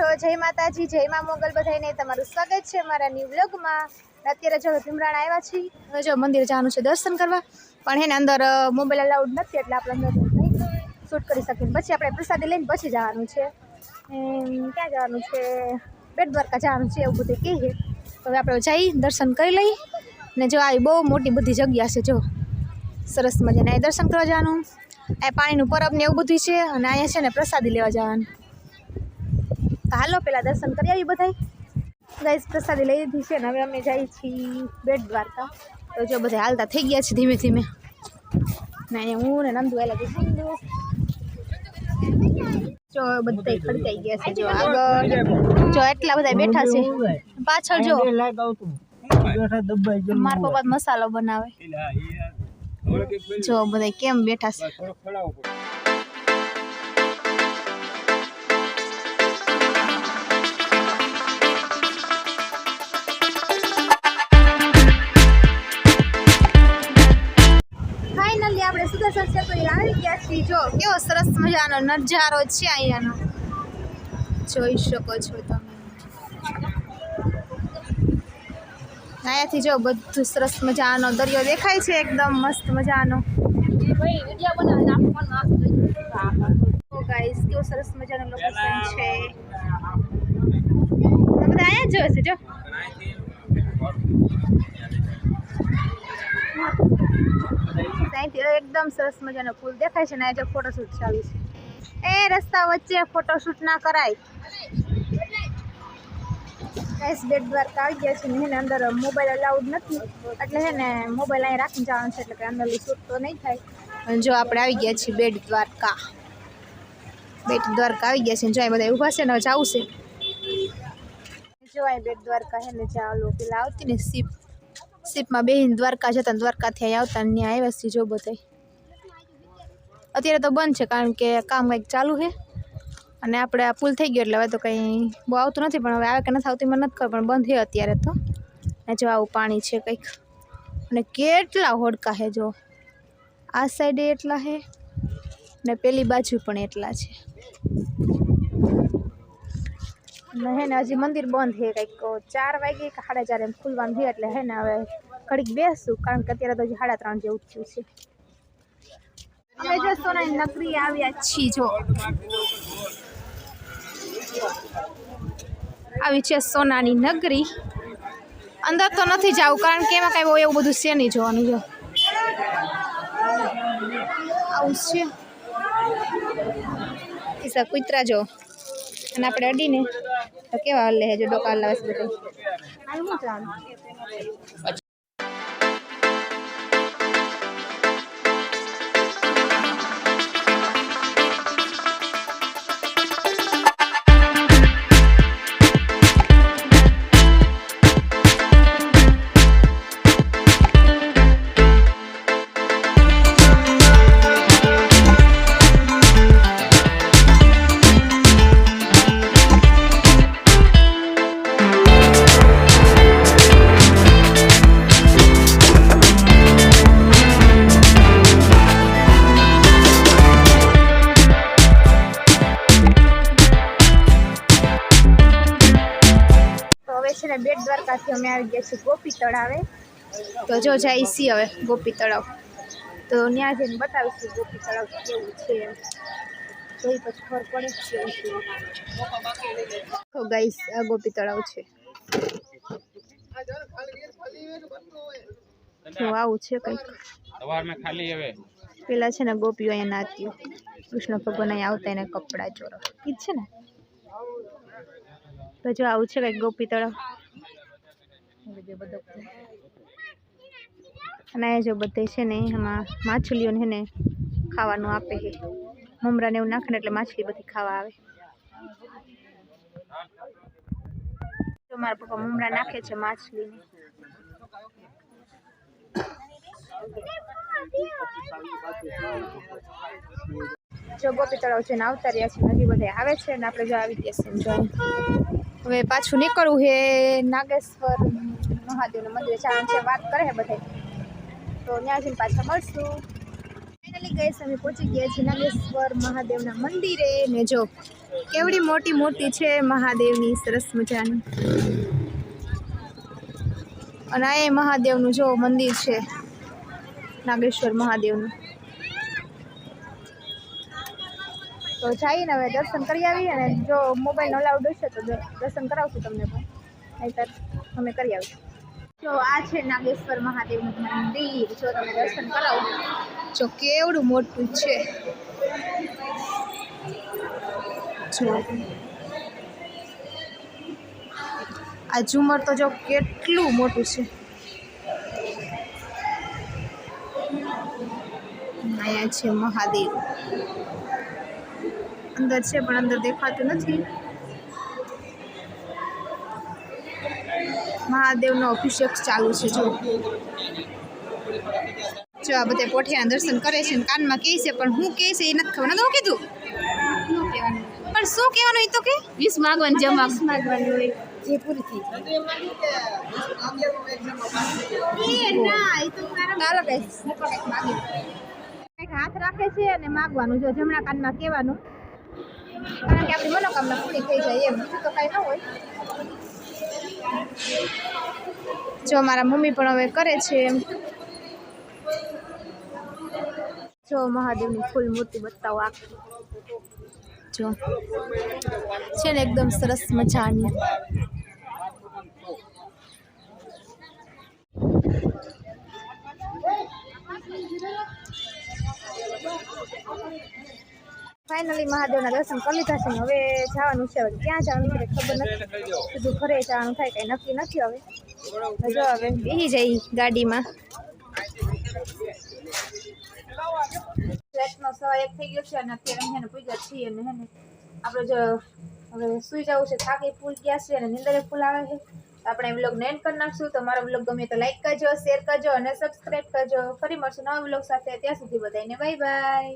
છો? જય માતાજી, જય મા મોગલ બધાને તમારું સ્વાગત છે મારા ન્યૂ વ્લોગમાં અત્યારે જો ભીમરાણ આવ્યા છીએ જો મંદિર જવાનું છે દર્શન કરવા. પણ એને અંદર મોબાઈલ અલાઉડ નથી, એટલે આપણે અંદર શૂટ કરી શકીએ. પછી આપણે પ્રસાદી લઈને પછી જવાનું છે. ક્યાં જવાનું છે? બેટ દ્વારકા જવાનું છે, એવું બધું કહીએ તો હવે આપણે જઈ, દર્શન કરી લઈએ ને જો આવી બહુ મોટી બધી જગ્યા છે, જો. સરસ મજાના દર્શન કરવા જવાનું. આ પાણીનું પરબ ને એવું બધું છે, અને અહીંયા છે ને પ્રસાદી લેવા જવાનું. હાલો પેલા દર્શન કરી આવી બધાય. ગાઈસ, પ્રસાદી લઈ લીધી છે ને હવે અમે જઈએ છીએ બેટ દ્વારકા. તો જો બધા હાલતા થઈ ગયા છે ધીમે ધીમે. ને અહીંયા હું ને નંદુ આવેલા છે. નંદુ? જો બધા ખડકાઈ ગયા છે જો આગળ. જો એટલા બધા બેઠા છે. પાછળ જો. માર પપ્પા મસાલો બનાવે. જો બધા કેમ બેઠા છે. ફાઇનલી આપણે સુદર્શન સેતુએ આવી ગયા છીએ. જો, કેવો સરસ મજાનો નજારો છે અહીંયાનો. જોઈ શકો છો તમે. અહીંયાથી જો બધું સરસ મજાનો દરિયો દેખાય છે, એકદમ મસ્ત મજાનો. ગાઈસ કેવો સરસ મજાનો લોકેશન છે. બધા અહીંયા જોશે જો. ત્યાંથી એકદમ સરસ મજાનો પુલ દેખાય છે ને આજે ફોટોશૂટ ચાલુ છે. એ રસ્તા વચ્ચે ફોટોશૂટ ના કરાય. એસ બેટ દ્વારકા આવી ગયા છે ને એને અંદર મોબાઈલ અલાઉડ નથી. એટલે છે ને મોબાઈલ અહીં રાખીને જવાનું છે એટલે કે અંદર શૂટ તો નહીં થાય. જો આપણે આવી ગયા છીએ બેટ દ્વારકા. બેટ દ્વારકા આવી ગયા છે જો અહીં બધા ઊભા છે ને જવું છે. જો અહીં બેટ દ્વારકા છે ને ચાલો પેલા આવતી ને સીપ સીપમાં બેહીને દ્વારકા જતા દ્વારકાથી અહીં આવતા ત્યાં આવ્યા છીએ જો બધા અત્યારે તો બંધ છે કારણ કે કામ કંઈક ચાલુ છે. અને આપણે આ પુલ થઈ ગયો એટલે હવે તો કંઈ બહુ આવતું નથી, પણ હવે આવે કે નથી આવતી મને નથી ખબર, પણ બંધ છે અત્યારે તો. ને જો આવું પાણી છે કંઈક. અને કેટલા હોડકા છે જો. આ સાઈડે એટલા છે ને પેલી બાજુ પણ એટલા છે. ને હે ને હજી મંદિર બંધ છે કંઈક ચાર વાગે કે સાડા ચાર એમ ખુલવાનું છે એટલે હે ને હવે ઘડીક બેસું, કારણ કે અત્યારે તો હજી સાડા ત્રણ જેવું થયું છે. અમે સોનાની નગરી આવ્યા છીએ, જો. આવી છે સોનાની નગરી. અંદર તો નથી જવું, કારણ કે એમાં કાંઈ એવું બધું છે નહીં જોવાનું, જો. આવું છે. કૂતરા જો. અને આપણે અડીને તો કેવા લે જો ડોકા લાવે છે બધું? ને બેટ દ્વારકાથી અમે આવી ગયા છીએ ગોપી તળાવે. તો જો જાય છીએ હવે ગોપી તળાવ. તો ત્યાં જઈને બતાવીશું ગોપી તળાવ કેવું છે એમ. જોઈ પછી ખબર પડે તો ગાઈસ આ ગોપી તળાવ છે. તો આવું છે કંઈક. ખાલી હવે. પેલા છે ને ગોપીઓ અહીંયા નાત્યો કૃષ્ણ ભગવાન અહીંયા આવતા એને કપડાં ચોરો. ઈ છે ને? તો જો આવું છે કંઈક ગોપી તળાવ. અને અહીંયા જો બધે છે ને એમાં માછલીઓને ને ખાવાનું આપે છે. મમરાને એવું નાખે એટલે માછલી બધી ખાવા આવે. તો મારા પપ્પા મમરા નાખે છે માછલીને જો ગોપી તળાવ છે ને આવતા રહ્યા છે હજી બધા આવે છે ને આપણે જો આવી ગયા છે જો હવે પાછું નીકળવું છે નાગેશ્વર. મહાદેવનું મંદિર જવાનું છે, વાત કરે છે બધા. તો ત્યાં જઈને પાછા મળશું. ફાઇનલી ગઈ અમે પહોંચી ગયા છીએ નાગેશ્વર મહાદેવના મંદિરે. ને જો, કેવડી મોટી મૂર્તિ છે મહાદેવની, સરસ મજાની. અને આ મહાદેવનું જો મંદિર છે, નાગેશ્વર મહાદેવનું. તો જઈને હવે દર્શન કરી આવીએ અને જો મોબાઈલ અલાઉડ હશે તો દર્શન કરાવશું તમને પણ. નહીતર અમે કરી આવીશું. જો આ છે નાગેશ્વર મહાદેવનું મંદિર. જો તમે દર્શન કરાવો. જો કેવડું મોટું છે. આ ઝુમર તો જો કેટલું મોટું છે. અહીંયા છે મહાદેવ. અંદર છે પણ અંદર દેખાતું નથી. મહાદેવનો અભિષેક ચાલુ છે જો. જો આ બધે પોઠિયાના દર્શન કરે છે ને કાનમાં કહે છે પણ હું કહે છે એ નથી ખબર. નતું કીધું? પણ શું કહેવાનું એ તો કે વીસ માગવાનું જમા માગવાનું હોય. જે પૂરી થઈ હાથ રાખે છે અને માગવાનું જો જમણા કાનમાં કહેવાનું. કારણ કે આપણી મનોકામના પૂરી થઈ જાય એમ. બીજું તો કાંઈ ન હોય. જો મારા મમ્મી પણ હવે કરે છે. જો મહાદેવની ફૂલ મૂર્તિ બતાવો આખી જો. છે ને એકદમ સરસ મજાની. ફાઇનલી મહાદેવના દર્શન કરી લીધા છે હવે જવાનું છે. હવે ક્યાં જવાનું છે ખબર નથી. સીધું ઘરે જવાનું થાય કંઈ નક્કી નથી હવે. જો હવે બેસી જઈ ગાડીમાં. ફ્લેટનો સવા એક થઈ ગયો છે અને અત્યારે અમે હેને પૂજા છીએ અને આપણે જો હવે સુઈ જવું છે. થાકી ફૂલ ગયા છે અને નિંદરે ફૂલ આવે છે. તો આપણે વ્લોગ એન્ડ કરી નાખશું. તો મારો વ્લોગ ગમે તો લાઈક કરજો શેર કરજો અને સબસ્ક્રાઈબ કરજો. ફરી મળશું નવા વ્લોગ સાથે. ત્યાં સુધી બધાને બાય બાય